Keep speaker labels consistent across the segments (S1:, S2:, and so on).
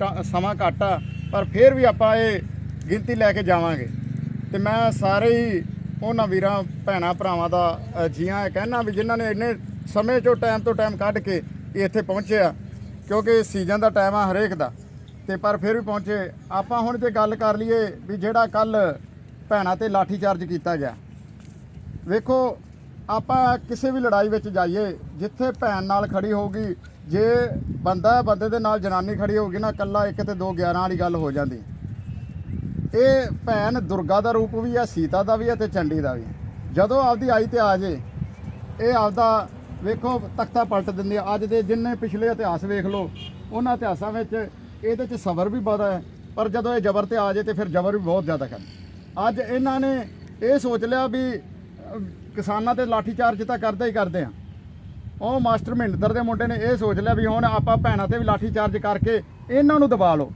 S1: ਟਾ- ਸਮਾਂ ਘੱਟ ਆ ਪਰ ਫਿਰ ਵੀ ਆਪਾਂ ਇਹ ਗਿਣਤੀ ਲੈ ਕੇ ਜਾਵਾਂਗੇ। ਤੇ ਮੈਂ ਸਾਰੇ ਹੀ ਉਹਨਾਂ ਵੀਰਾਂ, ਭੈਣਾਂ, ਭਰਾਵਾਂ ਦਾ ਜੀਆਂ ਇਹ ਕਹਿਣਾ ਵੀ ਜਿਨ੍ਹਾਂ ਨੇ ਇੰਨੇ ਸਮੇਂ ਚੋਂ ਟਾਈਮ ਤੋਂ ਟਾਈਮ ਕੱਢ ਕੇ ਇਹ ਇੱਥੇ ਪਹੁੰਚਿਆ, ਕਿਉਂਕਿ ਸੀਜ਼ਨ ਦਾ ਟਾਈਮ ਆ ਹਰੇਕ ਦਾ, ਤੇ ਪਰ ਫਿਰ ਵੀ ਪਹੁੰਚੇ। ਆਪਾਂ ਹੁਣ ਜੇ ਗੱਲ ਕਰ ਲਈਏ ਵੀ ਜਿਹੜਾ ਕੱਲ ਭੈਣਾਂ ਤੇ ਲਾਠੀ ਚਾਰਜ ਕੀਤਾ ਗਿਆ। ਵੇਖੋ ਆਪਾਂ ਕਿਸੇ ਵੀ ਲੜਾਈ ਵਿੱਚ ਜਾਈਏ, ਜਿੱਥੇ ਭੈਣ ਨਾਲ ਖੜੀ ਹੋਊਗੀ, ਜੇ ਬੰਦਾ ਬੰਦੇ ਦੇ ਨਾਲ ਜਨਾਨੀ ਖੜੀ ਹੋਊਗੀ ਨਾ ਇਕੱਲਾ ਇੱਕ ਤੇ ਦੋ 11 ਵਾਲੀ ਗੱਲ ਹੋ ਜਾਂਦੀ। ਇਹ ਭੈਣ ਦੁਰਗਾ ਦਾ ਰੂਪ ਵੀ ਹੈ, ਸੀਤਾ ਦਾ ਵੀ ਹੈ ਤੇ ਚੰਡੀ ਦਾ ਵੀ ਜਦੋਂ ਆਪਦੀ ਆਈ ਤੇ ਆ ਜੇ, ਇਹ ਆਪਦਾ ਵੇਖੋ, ਤਖਤਾ ਪਲਟ ਦਿੰਦੀ ਆ ਅੱਜ ਦੇ ਜਿੰਨੇ ਪਿਛਲੇ ਇਤਿਹਾਸ ਵੇਖ ਲਓ, ਉਹਨਾਂ ਇਤਿਹਾਸਾਂ ਵਿੱਚ ਇਹਦੇ 'ਚ ਸਬਰ ਵੀ ਬੜਾ ਹੈ, ਪਰ ਜਦੋਂ ਇਹ ਜ਼ਬਰ ਤੇ ਆ ਜੇ ਤੇ ਫਿਰ ਜ਼ਬਰ ਵੀ ਬਹੁਤ ਜ਼ਿਆਦਾ ਕਰ ਅੱਜ ਇਹਨਾਂ ਨੇ ਇਹ ਸੋਚ ਲਿਆ ਵੀ ਕਿਸਾਨਾਂ ਤੇ ਲਾਠੀਚਾਰਜ ਤਾਂ ਕਰਦੇ ਹੀ ਕਰਦੇ ਆ। ਉਹ ਮਾਸਟਰ ਮਹਿੰਦਰ ਦੇ ਮੁੰਡੇ ਨੇ ਇਹ ਸੋਚ ਲਿਆ ਵੀ ਹੁਣ ਆਪਾਂ ਭੈਣਾਂ ਤੇ ਵੀ ਲਾਠੀਚਾਰਜ ਕਰਕੇ ਇਹਨਾਂ ਨੂੰ ਦਬਾ ਲਓ।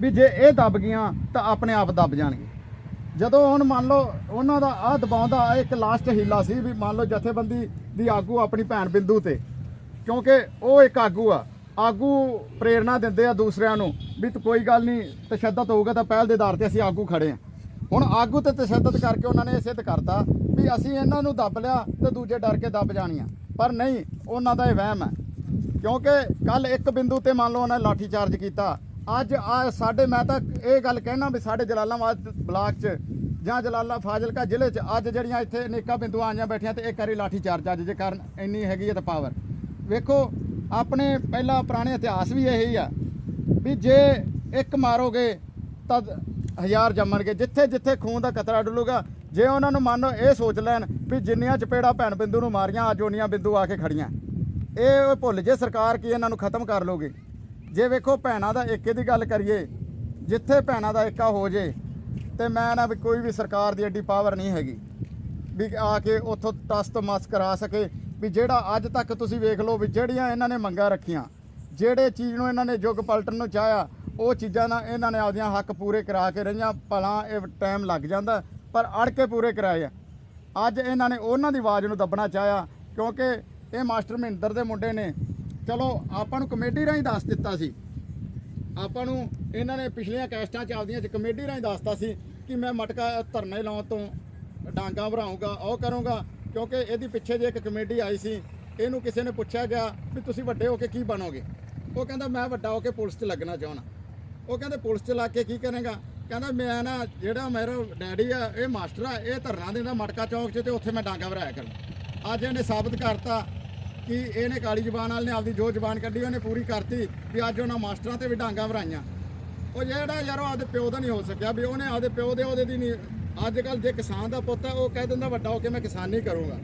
S1: ਵੀ ਜੇ ਇਹ ਦਬ ਗਈਆਂ ਤਾਂ ਆਪਣੇ ਆਪ ਦਬ ਜਾਣਗੇ। ਜਦੋਂ ਹੁਣ ਮੰਨ ਲਓ ਉਹਨਾਂ ਦਾ ਆ ਦਬਾਉਂਦਾ ਇੱਕ ਲਾਸਟ ਹੀਲਾ ਸੀ ਵੀ ਮੰਨ ਲਓ ਜਥੇਬੰਦੀ ਦੀ ਆਗੂ ਆਪਣੀ ਭੈਣ ਬਿੰਦੂ ਤੇ। ਕਿਉਂਕਿ ਉਹ ਇੱਕ ਆਗੂ ਆ। ਆਗੂ ਪ੍ਰੇਰਣਾ ਦਿੰਦੇ ਆ ਦੂਸਰਿਆਂ ਨੂੰ ਵੀ ਕੋਈ ਗੱਲ ਨਹੀਂ, ਤਸ਼ੱਦਦ ਹੋਊਗਾ ਤਾਂ ਪਹਿਲ ਦੇ ਆਧਾਰ ਤੇ ਅਸੀਂ ਆਗੂ ਖੜੇ ਆ। ਹੁਣ ਆਗੂ ਤੇ ਤਸ਼ੱਦਦ ਕਰਕੇ ਉਹਨਾਂ ਨੇ ਇਹ ਸਿੱਧ ਕਰਤਾ ਵੀ ਅਸੀਂ ਇਹਨਾਂ ਨੂੰ ਦੱਬ ਲਿਆ ਤੇ ਦੂਜੇ ਡਰ ਕੇ ਦੱਬ ਜਾਣੀਆਂ। ਪਰ ਨਹੀਂ, ਉਹਨਾਂ ਦਾ ਇਹ ਵਹਿਮ ਹੈ। ਕਿਉਂਕਿ ਕੱਲ ਇੱਕ ਬਿੰਦੂ ਤੇ ਮੰਨ ਲਓ ਉਹਨਾਂ ਨੇ ਲਾਠੀ ਚਾਰਜ ਕੀਤਾ। ਅੱਜ ਆ ਸਾਡੇ, ਮੈਂ ਤਾਂ ਇਹ ਗੱਲ ਕਹਿਣਾ ਵੀ ਸਾਡੇ ਜਲਾਲਾਬਾਦ ਬਲਾਕ 'ਚ ਜਾਂ ਜਲਾਲਾ ਫਾਜ਼ਿਲਕਾ ਜ਼ਿਲ੍ਹੇ 'ਚ ਅੱਜ ਜਿਹੜੀਆਂ ਇੱਥੇ ਅਨੇਕਾਂ ਬਿੰਦੂਆਂ ਆਈਆਂ ਬੈਠੀਆਂ ਤੇ ਇੱਕ ਵਾਰੀ ਲਾਠੀ ਚਾਰਜ ਅੱਜ ਜੇ ਕਾਰਨ ਇੰਨੀ ਹੈਗੀ ਹੈ ਤਾਂ ਪਾਵਰ ਵੇਖੋ, ਆਪਣੇ ਪਹਿਲਾ ਪੁਰਾਣੇ ਇਤਿਹਾਸ ਵੀ ਇਹੀ ਆ ਵੀ ਜੇ ਇੱਕ ਮਾਰੋਗੇ ਤਾਂ ਹਜ਼ਾਰ ਜੰਮਣਗੇ। ਜਿੱਥੇ ਜਿੱਥੇ ਖੂਨ ਦਾ ਕਤਰਾ ਡੁੱਲੂਗਾ ਜੇ ਉਹਨਾਂ ਨੂੰ ਮੰਨ ਇਹ ਸੋਚ ਲੈਣ ਵੀ ਜਿੰਨੀਆਂ ਚਪੇੜਾ ਭੈਣ ਬਿੰਦੂ ਨੂੰ ਮਾਰੀਆਂ, ਅੱਜ ਉਹਨੀਆਂ ਬਿੰਦੂ ਆ ਕੇ ਖੜੀਆਂ। ਇਹ ਭੁੱਲ ਜੇ ਸਰਕਾਰ ਕੀ ਇਹਨਾਂ ਨੂੰ ਖਤਮ ਕਰ ਲੋਗੇ ਜੇ ਵੇਖੋ ਭੈਣਾਂ ਦਾ ਏਕੇ ਦੀ ਗੱਲ ਕਰੀਏ, ਜਿੱਥੇ ਭੈਣਾਂ ਦਾ ਏਕਾ ਹੋ ਜੇ, ਤੇ ਮੈਂ ਨਾ ਵੀ ਕੋਈ ਵੀ ਸਰਕਾਰ ਦੀ ਐਡੀ ਪਾਵਰ ਨਹੀਂ ਹੈਗੀ। ਵੀ ਆ ਕੇ ਉੱਥੋਂ ਤਸਤ ਮਸ ਕਰਾ ਸਕੇ ਵੀ ਜਿਹੜਾ ਅੱਜ ਤੱਕ ਤੁਸੀਂ ਵੇਖ ਲਓ ਵੀ ਜਿਹੜੀਆਂ ਇਹਨਾਂ ਨੇ ਮੰਗਾਂ ਰੱਖੀਆਂ, ਜਿਹੜੇ ਚੀਜ਼ ਨੂੰ ਇਹਨਾਂ ਨੇ ਯੁੱਗ ਪਲਟਣ ਨੂੰ ਚਾਹਿਆ, ਉਹ ਚੀਜ਼ਾਂ ਨਾਲ ਇਹਨਾਂ ਨੇ ਆਪਦੀਆਂ ਹੱਕ ਪੂਰੇ ਕਰਾ ਕੇ ਰਹੀਆਂ, ਭਲਾ ਇਹ ਟਾਈਮ ਲੱਗ ਜਾਂਦਾ। ਪਰ ਅੜ ਕੇ ਪੂਰੇ ਕਰਾਏ ਆ। ਅੱਜ ਇਹਨਾਂ ਨੇ ਉਹਨਾਂ ਦੀ ਆਵਾਜ਼ ਨੂੰ ਦੱਬਣਾ ਚਾਹਿਆ, ਕਿਉਂਕਿ ਇਹ ਮਾਸਟਰ ਮਹਿੰਦਰ ਦੇ ਮੁੰਡੇ ਨੇ। ਚਲੋ, ਆਪਾਂ ਨੂੰ ਕਮੇਟੀ ਰਾਹੀਂ ਦੱਸ ਦਿੱਤਾ ਸੀ। ਆਪਾਂ ਨੂੰ ਇਹਨਾਂ ਨੇ ਪਿਛਲੀਆਂ ਕੈਸਟਾਂ ਚ ਆਪਦੀਆਂ ਚ ਕਮੇਟੀ ਰਾਹੀਂ ਦੱਸਤਾ ਸੀ ਕਿ ਮੈਂ ਮਟਕਾ ਧਰਨੇ ਲਾਉਣ ਤੋਂ ਡਾਂਗਾ ਭਰਾਉਂਗਾ ਉਹ ਕਰੂੰਗਾ, ਕਿਉਂਕਿ ਇਹਦੀ ਪਿੱਛੇ ਜੇ ਇੱਕ ਕਮੇਟੀ ਆਈ ਸੀ, ਇਹਨੂੰ ਕਿਸੇ ਨੇ ਪੁੱਛਿਆ ਗਿਆ ਵੀ ਤੁਸੀਂ ਵੱਡੇ ਹੋ ਕੇ ਕੀ ਬਣੋਗੇ। ਉਹ ਕਹਿੰਦਾ, ਮੈਂ ਵੱਡਾ ਹੋ ਕੇ ਪੁਲਿਸ 'ਚ ਲੱਗਣਾ ਚਾਹਣਾ ਉਹ ਕਹਿੰਦੇ, ਪੁਲਿਸ 'ਚ ਲੱਗ ਕੇ ਕੀ ਕਰੇਗਾ? ਕਹਿੰਦਾ ਮੈਂ ਨਾ ਜਿਹੜਾ ਮੇਰਾ ਡੈਡੀ ਆ, ਇਹ ਮਾਸਟਰ ਆ, ਇਹ ਧਰਨਾ ਦੇਣਾ ਮਟਕਾ ਚੌਂਕ 'ਚ ਤੇ ਉੱਥੇ ਮੈਂ ਡਾਂਗਾ ਭਰਾਇਆ ਕਰਾਂ ਅੱਜ ਇਹਨੇ ਸਾਬਤ ਕਰਤਾ ਕਿ ਇਹਨੇ ਕਾਲੀ ਜ਼ਬਾਨ ਵਾਲੇ ਨੇ ਆਪਦੀ ਜੋ ਜ਼ਬਾਨ ਕੱਢੀ, ਉਹਨੇ ਪੂਰੀ ਕਰਤੀ ਵੀ ਅੱਜ ਉਹਨਾਂ ਮਾਸਟਰਾਂ ਤੇ ਵੀ ਡਾਂਗਾ ਭਰਾਈਆਂ ਉਹ ਜਿਹੜਾ ਯਾਰ ਉਹ ਆਪਦੇ ਪਿਓ ਦਾ ਨਹੀਂ ਹੋ ਸਕਿਆ ਵੀ ਉਹਨੇ ਆਪਦੇ ਪਿਓ ਦੇ ਉਹਦੇ ਦੀ ਨਹੀਂ। ਅੱਜ ਕੱਲ ਜੇ ਕਿਸਾਨ ਦਾ ਪੁੱਤ ਆ, ਉਹ ਕਹਿ ਦਿੰਦਾ ਵੱਡਾ ਹੋ ਕੇ ਮੈਂ ਕਿਸਾਨੀ ਕਰੂੰਗਾ।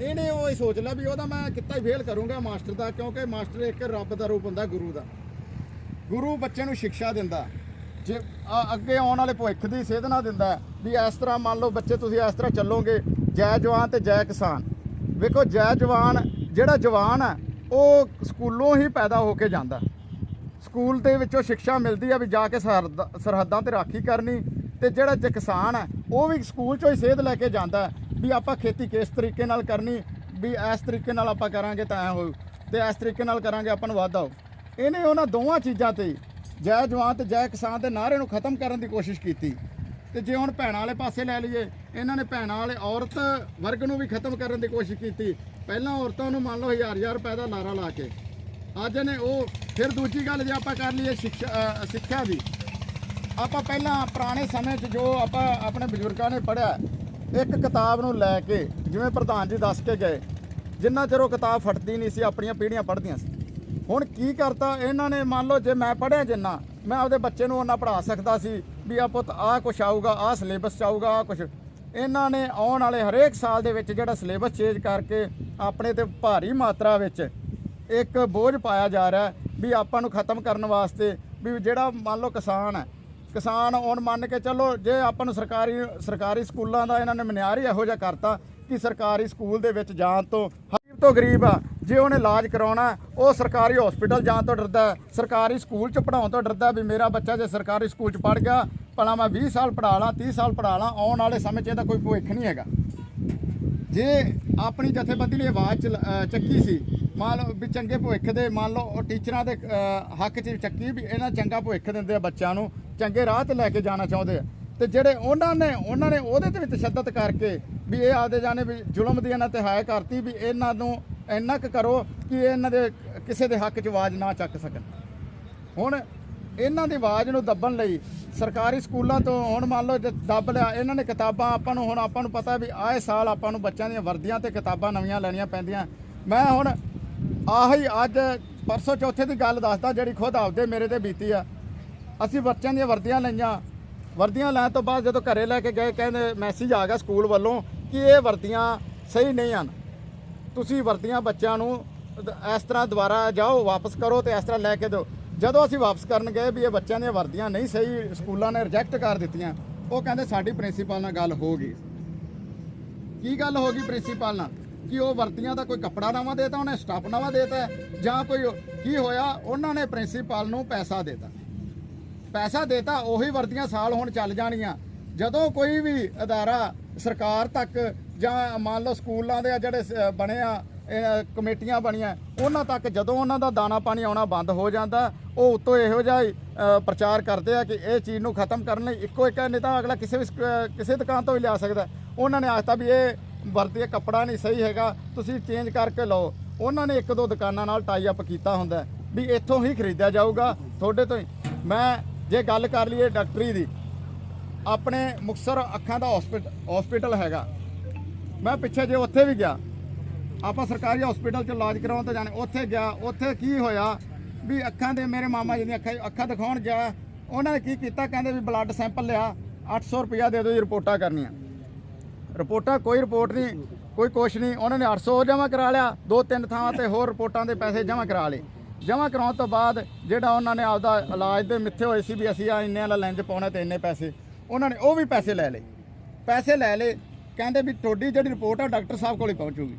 S1: ਇਹਨੇ ਉਹ ਹੀ ਸੋਚ ਲਿਆ ਵੀ ਉਹਦਾ ਮੈਂ ਕਿੱਤਾ ਹੀ ਫੇਲ ਕਰੂੰਗਾ ਮਾਸਟਰ ਦਾ, ਕਿਉਂਕਿ ਮਾਸਟਰ ਇੱਕ ਰੱਬ ਦਾ ਰੂਪ ਹੁੰਦਾ ਗੁਰੂ ਦਾ। ਗੁਰੂ ਬੱਚੇ ਨੂੰ ਸਿੱਖਿਆ ਦਿੰਦਾ। ਜੇ ਅੱਗੇ ਆਉਣ ਵਾਲੇ ਭਵਿੱਖ ਦੀ ਸੇਧਨਾ ਦਿੰਦਾ ਵੀ ਇਸ ਤਰ੍ਹਾਂ ਮੰਨ ਲਓ ਬੱਚੇ ਤੁਸੀਂ ਇਸ ਤਰ੍ਹਾਂ ਚੱਲੋਗੇ, ਜੈ ਜਵਾਨ ਤੇ ਜੈ ਕਿਸਾਨ। ਵੇਖੋ ਜੈ ਜਵਾਨ, ਜਿਹੜਾ ਜਵਾਨ ਹੈ, ਉਹ ਸਕੂਲੋਂ ਹੀ ਪੈਦਾ ਹੋ ਕੇ ਜਾਂਦਾ ਸਕੂਲ ਦੇ ਵਿੱਚੋਂ ਸਿੱਖਿਆ ਮਿਲਦੀ ਆ ਵੀ ਜਾ ਕੇ ਸਰਹੱਦ- ਸਰਹੱਦਾਂ ਤੇ ਰਾਖੀ ਕਰਨੀ ਤੇ ਜਿਹੜਾ ਜੇ ਕਿਸਾਨ ਹੈ, ਉਹ ਵੀ ਸਕੂਲ ਚੋਂ ਹੀ ਸੇਧ ਲੈ ਕੇ ਜਾਂਦਾ ਵੀ ਆਪਾਂ ਖੇਤੀ ਕਿਸ ਤਰੀਕੇ ਨਾਲ ਕਰਨੀ, ਵੀ ਇਸ ਤਰੀਕੇ ਨਾਲ ਆਪਾਂ ਕਰਾਂਗੇ ਤਾਂ ਐ ਹੋਊ ਤੇ ਇਸ ਤਰੀਕੇ ਨਾਲ ਕਰਾਂਗੇ ਆਪਾਂ ਨੂੰ ਵਾਧਾ ਹੋਊ। ਇਹਨੇ ਉਹਨਾਂ ਦੋਵਾਂ ਚੀਜ਼ਾਂ ਤੇ ਜੈ ਜਵਾਨ ਤੇ ਜੈ ਕਿਸਾਨ ਦੇ ਨਾਅਰੇ ਨੂੰ ਖਤਮ ਕਰਨ ਦੀ ਕੋਸ਼ਿਸ਼ ਕੀਤੀ। ਤੇ ਜੇ ਹੁਣ ਭੈਣਾਂ ਵਾਲੇ ਪਾਸੇ ਲੈ ਲਈਏ, ਇਹਨਾਂ ਨੇ ਭੈਣਾਂ ਵਾਲੇ ਔਰਤ ਵਰਗ ਨੂੰ ਵੀ ਖਤਮ ਕਰਨ ਦੀ ਕੋਸ਼ਿਸ਼ ਕੀਤੀ। ਪਹਿਲਾਂ ਔਰਤਾਂ ਨੂੰ ਮੰਨ ਲਓ ਹਜ਼ਾਰ ਹਜ਼ਾਰ ਰੁਪਏ ਦਾ ਲਾਰਾ ਲਾ ਕੇ। ਅੱਜ ਨੇ ਉਹ, ਫਿਰ ਦੂਜੀ ਗੱਲ ਜੇ ਆਪਾਂ ਕਰ ਲਈਏ ਸਿੱਖਿਆ ਸਿੱਖਿਆ ਦੀ। ਆਪਾਂ ਪਹਿਲਾਂ ਪੁਰਾਣੇ ਸਮੇਂ 'ਚ ਜੋ ਆਪਾਂ ਆਪਣੇ ਬਜ਼ੁਰਗਾਂ ਨੇ ਪੜ੍ਹਿਆ, ਇੱਕ ਕਿਤਾਬ ਨੂੰ ਲੈ ਕੇ, ਜਿਵੇਂ ਪ੍ਰਧਾਨ ਜੀ ਦੱਸ ਕੇ ਗਏ, ਜਿੰਨਾ ਚਿਰ ਉਹ ਕਿਤਾਬ ਫਟਦੀ ਨਹੀਂ ਸੀ, ਆਪਣੀਆਂ ਪੀੜ੍ਹੀਆਂ ਪੜ੍ਹਦੀਆਂ ਸੀ। ਹੁਣ ਕੀ ਕਰਤਾ? ਇਹਨਾਂ ਨੇ ਮੰਨ ਲਓ ਜੇ ਮੈਂ ਪੜ੍ਹਿਆ ਜਿੰਨਾ, ਮੈਂ ਆਪਦੇ ਬੱਚੇ ਨੂੰ ਉਹਨਾਂ ਪੜ੍ਹਾ ਸਕਦਾ ਸੀ ਵੀ ਆ ਪੁੱਤ ਆਹ ਕੁਛ ਆਊਗਾ, ਆਹ ਸਿਲੇਬਸ ਚ ਆਊਗਾ, ਆਹ ਕੁਛ। ਇਹਨਾਂ ਨੇ ਆਉਣ ਵਾਲੇ ਹਰੇਕ ਸਾਲ ਦੇ ਵਿੱਚ ਜਿਹੜਾ ਸਿਲੇਬਸ ਚੇਂਜ ਕਰਕੇ ਆਪਣੇ ਤੇ ਭਾਰੀ ਮਾਤਰਾ ਵਿੱਚ ਇੱਕ ਬੋਝ ਪਾਇਆ ਜਾ ਰਿਹਾ ਵੀ ਆਪਾਂ ਨੂੰ ਖਤਮ ਕਰਨ ਵਾਸਤੇ ਵੀ ਜਿਹੜਾ ਮੰਨ ਲਓ ਕਿਸਾਨ ਹੈ, ਕਿਸਾਨ ਹੁਣ ਮੰਨ ਕੇ ਚੱਲੋ ਜੇ ਆਪਾਂ ਨੂੰ ਸਰਕਾਰੀ ਸਰਕਾਰੀ ਸਕੂਲਾਂ ਦਾ ਇਹਨਾਂ ਨੇ ਮਨਿਆਰ ਹੀ ਇਹੋ ਜਿਹਾ ਕਰਤਾ ਕਿ ਸਰਕਾਰੀ ਸਕੂਲ ਦੇ ਵਿੱਚ ਜਾਣ ਤੋਂ ਤੋਂ ਗਰੀਬ ਆ। ਜੇ ਉਹਨੇ ਇਲਾਜ ਕਰਾਉਣਾ, ਉਹ ਸਰਕਾਰੀ ਹਸਪੀਟਲ ਜਾਣ ਤੋਂ ਡਰਦਾ ਸਰਕਾਰੀ ਸਕੂਲ ਚ ਪੜਾਉਣ ਤੋਂ ਡਰਦਾ ਵੀ ਮੇਰਾ ਬੱਚਾ ਜੇ ਸਰਕਾਰੀ ਸਕੂਲ ਚ ਪੜ ਗਿਆ, ਭਲਾ ਮੈਂ 20 ਸਾਲ ਪੜਾ ਲਾਂ 30 ਸਾਲ ਪੜਾ ਲਾਂ, ਆਉਣ ਵਾਲੇ ਸਮੇਂ 'ਚ ਇਹਦਾ ਕੋਈ ਭਵਿੱਖ ਨਹੀਂ ਹੈਗਾ। ਜੇ ਆਪਣੀ ਜਥੇਬੰਦੀ ਨੇ ਆਵਾਜ਼ ਚਲ- ਚੱਕੀ ਸੀ, ਮੰਨ ਲਓ ਵੀ ਚੰਗੇ ਭਵਿੱਖ ਦੇ, ਮੰਨ ਲਓ ਉਹ ਟੀਚਰਾਂ ਦੇ ਹੱਕ 'ਚ ਚੱਕੀ ਵੀ ਇਹਨਾਂ ਚੰਗਾ ਭਵਿੱਖ ਦਿੰਦੇ ਆ ਬੱਚਿਆਂ ਨੂੰ, ਚੰਗੇ ਰਾਹ ਤੇ ਲੈ ਕੇ ਜਾਣਾ ਚਾਹੁੰਦੇ ਆ। ਤੇ ਜਿਹੜੇ ਉਹਨਾਂ ਨੇ ਉਹਨਾਂ ਨੇ ਉਹਦੇ ਤੇ ਵੀ ਤਸ਼ੱਦਦ ਕਰਕੇ ਵੀ ਇਹ ਆਪਦੇ ਜਾਣੇ ਵੀ ਜ਼ੁਲਮ ਦੀ ਇਹਨਾਂ ਤੇ ਹਾਇ ਕਰਤੀ ਵੀ ਇਹਨਾਂ ਨੂੰ ਇੰਨਾ ਕੁ ਕਰੋ ਕਿ ਇਹਨਾਂ ਦੇ ਕਿਸੇ ਦੇ ਹੱਕ 'ਚ ਆਵਾਜ਼ ਨਾ ਚੱਕ ਸਕਣ। ਹੁਣ ਇਹਨਾਂ ਦੀ ਆਵਾਜ਼ ਨੂੰ ਦੱਬਣ ਲਈ ਸਰਕਾਰੀ ਸਕੂਲਾਂ ਤੋਂ ਹੁਣ ਮੰਨ ਲਓ ਜੇ ਦੱਬ ਲਿਆ, ਇਹਨਾਂ ਨੇ ਕਿਤਾਬਾਂ ਆਪਾਂ ਨੂੰ ਹੁਣ ਆਪਾਂ ਨੂੰ ਪਤਾ ਵੀ ਆਏ ਸਾਲ ਆਪਾਂ ਨੂੰ ਬੱਚਿਆਂ ਦੀਆਂ ਵਰਦੀਆਂ ਤੇ ਕਿਤਾਬਾਂ ਨਵੀਆਂ ਲੈਣੀਆਂ ਪੈਂਦੀਆਂ। ਮੈਂ ਹੁਣ ਆਹੀ ਅੱਜ ਪਰਸੋਂ ਚੌਥੇ ਦੀ ਗੱਲ ਦੱਸਦਾ ਜਿਹੜੀ ਖੁਦ ਆਪਦੇ ਮੇਰੇ ਤੇ ਬੀਤੀ ਆ। ਅਸੀਂ ਬੱਚਿਆਂ ਦੀਆਂ ਵਰਦੀਆਂ ਲਈਆਂ। ਵਰਦੀਆਂ ਲੈਣ ਤੋਂ ਬਾਅਦ ਜਦੋਂ ਘਰੇ ਲੈ ਕੇ ਗਏ, ਕਹਿੰਦੇ ਮੈਸੇਜ ਆ ਗਿਆ ਸਕੂਲ ਵੱਲੋਂ ਕਿ ਇਹ ਵਰਦੀਆਂ ਸਹੀ ਨਹੀਂ ਹਨ। ਤੁਸੀਂ ਵਰਦੀਆਂ ਬੱਚਿਆਂ ਨੂੰ ਇਸ ਤਰ੍ਹਾਂ ਦੁਬਾਰਾ ਜਾਓ, ਵਾਪਸ ਕਰੋ ਤੇ ਇਸ ਤਰ੍ਹਾਂ ਲੈ ਕੇ ਦਿਓ। ਜਦੋਂ ਅਸੀਂ ਵਾਪਸ ਕਰਨ ਗਏ ਵੀ ਇਹ ਬੱਚਿਆਂ ਦੀਆਂ ਵਰਦੀਆਂ ਨਹੀਂ ਸਹੀ, ਸਕੂਲਾਂ ਨੇ ਰਿਜੈਕਟ ਕਰ ਦਿੱਤੀਆਂ, ਉਹ ਕਹਿੰਦੇ ਸਾਡੀ ਪ੍ਰਿੰਸੀਪਲ ਨਾਲ ਗੱਲ ਹੋ ਗਈ। ਕੀ ਗੱਲ ਹੋ ਗਈ ਪ੍ਰਿੰਸੀਪਲ ਨਾਲ? ਕਿ ਉਹ ਵਰਤੀਆਂ ਦਾ ਕੋਈ ਕੱਪੜਾ ਨਵਾਂ ਦੇਤਾ, ਉਹਨੇ ਸਟਾਫ ਨਵਾਂ ਦੇਤਾ ਜਾਂ ਕੋਈ ਕੀ ਹੋਇਆ? ਉਹਨਾਂ ਨੇ ਪ੍ਰਿੰਸੀਪਲ ਨੂੰ ਪੈਸਾ ਦੇਤਾ। ਪੈਸਾ ਦੇਤਾ, ਉਹੀ ਵਰਦੀਆਂ ਸਾਲ ਹੁਣ ਚੱਲ ਜਾਣੀਆਂ। ਜਦੋਂ ਕੋਈ ਵੀ ਅਦਾਰਾ ਸਰਕਾਰ ਤੱਕ ਜਾਂ ਮੰਨ ਲਓ ਸਕੂਲਾਂ ਦੇ ਆ ਜਿਹੜੇ ਬਣੇ ਆ ਕਮੇਟੀਆਂ ਬਣੀਆਂ, ਉਹਨਾਂ ਤੱਕ ਜਦੋਂ ਉਹਨਾਂ ਦਾ ਦਾਣਾ ਪਾਣੀ ਆਉਣਾ ਬੰਦ ਹੋ ਜਾਂਦਾ, ਉਹ ਉੱਤੋਂ ਇਹੋ ਜਿਹਾ ਹੀ ਪ੍ਰਚਾਰ ਕਰਦੇ ਆ ਕਿ ਇਹ ਚੀਜ਼ ਨੂੰ ਖਤਮ ਕਰਨ ਲਈ ਇੱਕੋ ਇੱਕ ਨਹੀਂ ਤਾਂ ਅਗਲਾ ਕਿਸੇ ਵੀ ਕਿਸੇ ਦੁਕਾਨ ਤੋਂ ਵੀ ਲਿਆ ਸਕਦਾ ਉਹਨਾਂ ਨੇ ਆਖਤਾ ਵੀ ਇਹ ਵਰਦੀ ਕੱਪੜਾ ਨਹੀਂ ਸਹੀ ਹੈਗਾ, ਤੁਸੀਂ ਚੇਂਜ ਕਰਕੇ ਲਓ। ਉਹਨਾਂ ਨੇ ਇੱਕ ਦੋ ਦੁਕਾਨਾਂ ਨਾਲ ਟਾਈ ਅਪ ਕੀਤਾ ਹੁੰਦਾ ਵੀ ਇੱਥੋਂ ਹੀ ਖਰੀਦਿਆ ਜਾਊਗਾ, ਤੁਹਾਡੇ ਤੋਂ ਹੀ। ਮੈਂ ਜੇ ਗੱਲ ਕਰ ਲਈਏ ਡਾਕਟਰੀ ਦੀ ਆਪਣੇ ਮੁਕਸਰ ਅੱਖਾਂ ਦਾ ਹਸਪੀਟਲ ਹਸਪੀਟਲ ਹੈਗਾ। ਮੈਂ ਪਿੱਛੇ ਜੇ ਉੱਥੇ ਵੀ ਗਿਆ, ਆਪਾਂ ਸਰਕਾਰੀ ਹਸਪੀਟਲ 'ਚ ਇਲਾਜ ਕਰਾਉਣ ਤਾਂ ਜਾਣੇ, ਉੱਥੇ ਗਿਆ, ਉੱਥੇ ਕੀ ਹੋਇਆ ਵੀ ਅੱਖਾਂ ਦੇ ਮੇਰੇ ਮਾਮਾ ਜੀ ਦੀਆਂ ਅੱਖਾਂ ਅੱਖਾਂ ਦਿਖਾਉਣ ਗਿਆ, ਉਹਨਾਂ ਨੇ ਕੀ ਕੀਤਾ? ਕਹਿੰਦੇ ਵੀ ਬਲੱਡ ਸੈਂਪਲ ਲਿਆ 800 ਰੁਪਇਆ ਦੇ ਦਿਓ ਜੀ ਰਿਪੋਰਟਾਂ ਕਰਨੀਆਂ। ਰਿਪੋਰਟਾਂ ਕੋਈ ਰਿਪੋਰਟ ਨਹੀਂ, ਕੋਈ ਕੁਛ ਨਹੀਂ, ਉਹਨਾਂ ਨੇ 800 ਹੋਰ ਜਮ੍ਹਾਂ ਕਰਾ ਲਿਆ, ਦੋ ਤਿੰਨ ਥਾਵਾਂ ਤੇ ਹੋਰ ਰਿਪੋਰਟਾਂ ਦੇ ਪੈਸੇ ਜਮ੍ਹਾਂ ਕਰਾ ਲਏ। ਜਮ੍ਹਾਂ ਕਰਾਉਣ ਤੋਂ ਬਾਅਦ ਜਿਹੜਾ ਉਹਨਾਂ ਨੇ ਆਪਦਾ ਇਲਾਜ ਦੇ ਮਿੱਥੇ ਹੋਏ ਸੀ ਵੀ ਅਸੀਂ ਆ ਇੰਨੇ ਵਾਲਾ ਲੈਂਜ ਪਾਉਣਾ ਤੇ ਇੰਨੇ ਪੈਸੇ ਉਹਨਾਂ ਨੇ ਉਹ ਵੀ ਪੈਸੇ ਲੈ ਲਏ। ਪੈਸੇ ਲੈ ਲਏ, ਕਹਿੰਦੇ ਵੀ ਤੁਹਾਡੀ ਜਿਹੜੀ ਰਿਪੋਰਟ ਆ, ਡਾਕਟਰ ਸਾਹਿਬ ਕੋਲ ਹੀ ਪਹੁੰਚੂਗੀ।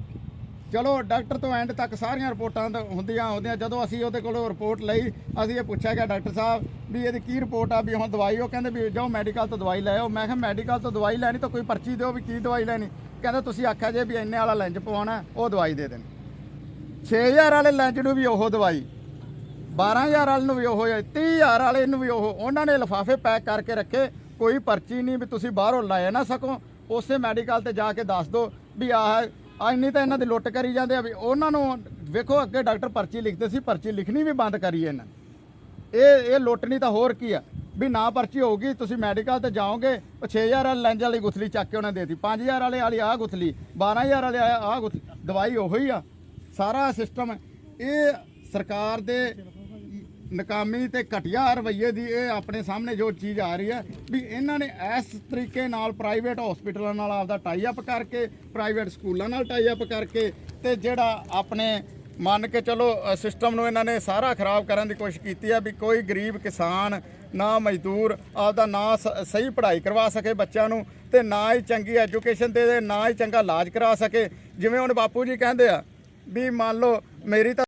S1: ਚਲੋ, ਡਾਕਟਰ ਤੋਂ ਐਂਡ ਤੱਕ ਸਾਰੀਆਂ ਰਿਪੋਰਟਾਂ ਤਾਂ ਹੁੰਦੀਆਂ ਹੁੰਦੀਆਂ ਜਦੋਂ ਅਸੀਂ ਉਹਦੇ ਕੋਲੋਂ ਰਿਪੋਰਟ ਲਈ, ਅਸੀਂ ਇਹ ਪੁੱਛਿਆ ਗਿਆ ਡਾਕਟਰ ਸਾਹਿਬ ਵੀ ਇਹਦੀ ਕੀ ਰਿਪੋਰਟ ਆ, ਵੀ ਹੁਣ ਦਵਾਈ, ਉਹ ਕਹਿੰਦੇ ਵੀ ਜਾਓ ਮੈਡੀਕਲ ਤੋਂ ਦਵਾਈ ਲੈ ਆਓ। ਮੈਂ ਕਿਹਾ, ਮੈਡੀਕਲ ਤੋਂ ਦਵਾਈ ਲੈਣੀ ਤਾਂ ਕੋਈ ਪਰਚੀ ਦਿਓ ਵੀ ਕੀ ਦਵਾਈ ਲੈਣੀ। ਕਹਿੰਦਾ, ਤੁਸੀਂ ਆਖਿਆ ਜੇ ਵੀ ਇੰਨੇ ਵਾਲਾ ਲੈਂਜ ਪਵਾਉਣਾ, ਉਹ ਦਵਾਈ ਦੇ ਦੇਣ। 6000 ਵਾਲੇ ਲੈਂਜ ਨੂੰ ਵੀ ਉਹ ਦਵਾਈ 12000 ਵਾਲੇ ਨੂੰ ਵੀ ਉਹ ਹੈ 30000 ਵਾਲੇ ਨੂੰ ਵੀ ਉਹ, ਉਹਨਾਂ ਨੇ ਲਿਫਾਫੇ ਪੈਕ ਕਰਕੇ ਰੱਖੇ। ਕੋਈ ਪਰਚੀ ਨਹੀਂ ਵੀ ਤੁਸੀਂ ਬਾਹਰੋਂ ਲੈ ਨਾ ਸਕੋ। ਉਸੇ ਮੈਡੀਕਲ ਤੇ ਜਾ ਕੇ ਦੱਸ ਦਿਓ ਵੀ ਆਹ ਆ ਇੰਨੀ ਤਾਂ ਇਹਨਾਂ ਦੀ ਲੁੱਟ ਕਰੀ ਜਾਂਦੇ ਆ ਵੀ ਉਹਨਾਂ ਨੂੰ ਵੇਖੋ ਅੱਗੇ ਡਾਕਟਰ ਪਰਚੀ ਲਿਖਦੇ ਸੀ, ਪਰਚੀ ਲਿਖਣੀ ਵੀ ਬੰਦ ਕਰੀ ਇਹਨਾਂ ਇਹ ਇਹ ਲੁੱਟ ਨਹੀਂ ਤਾਂ ਹੋਰ ਕੀ ਆ? ਵੀ ਨਾ ਪਰਚੀ ਹੋਊਗੀ, ਤੁਸੀਂ ਮੈਡੀਕਲ ਤੇ ਜਾਓਗੇ, ਉਹ 6000 ਵਾਲੀ ਲੈਂਜ ਵਾਲੀ ਗੁਥਲੀ ਚੱਕ ਕੇ ਉਹਨਾਂ ਦੇਤੀ। 5000 ਵਾਲੇ ਵਾਲੀ ਆਹ ਗੁਥਲੀ 12000 ਵਾਲੇ ਆਹ ਗੁਥਲੀ ਦਵਾਈ ਉਹੀ ਆ। ਸਾਰਾ ਸਿਸਟਮ ਇਹ ਸਰਕਾਰ ਦੇ ਨਕਾਮੀ ਤੇ ਘਟੀਆ ਰਵੱਈਏ ਦੀ ਇਹ ਆਪਣੇ ਸਾਹਮਣੇ ਜੋ ਚੀਜ਼ ਆ ਰਹੀ ਹੈ ਵੀ ਇਹਨਾਂ ਨੇ ਇਸ ਤਰੀਕੇ ਨਾਲ ਪ੍ਰਾਈਵੇਟ ਹਸਪੀਟਲਾਂ ਨਾਲ ਆਪਦਾ ਟਾਈ ਅਪ ਕਰਕੇ ਪ੍ਰਾਈਵੇਟ ਸਕੂਲਾਂ ਨਾਲ ਟਾਈ ਅਪ ਕਰਕੇ ਤੇ ਜਿਹੜਾ ਆਪਣੇ ਮੰਨ ਕੇ ਚਲੋ ਸਿਸਟਮ ਨੂੰ ਇਹਨਾਂ ਨੇ ਸਾਰਾ ਖਰਾਬ ਕਰਨ ਦੀ ਕੋਸ਼ਿਸ਼ ਕੀਤੀ ਹੈ ਵੀ ਕੋਈ ਗਰੀਬ ਕਿਸਾਨ, ਨਾ ਮਜ਼ਦੂਰ, ਆਪਦਾ ਨਾ ਸਹੀ ਪੜ੍ਹਾਈ ਕਰਵਾ ਸਕੇ ਬੱਚਿਆਂ ਨੂੰ ਤੇ ਨਾ ਹੀ ਚੰਗੀ ਐਜੂਕੇਸ਼ਨ ਦੇ ਦੇ, ਨਾ ਹੀ ਚੰਗਾ ਇਲਾਜ ਕਰਾ ਸਕੇ। ਜਿਵੇਂ ਹੁਣ ਬਾਪੂ ਜੀ ਕਹਿੰਦੇ ਆ ਵੀ ਮੰਨ ਲਓ, ਮੇਰੀ ਤਾਂ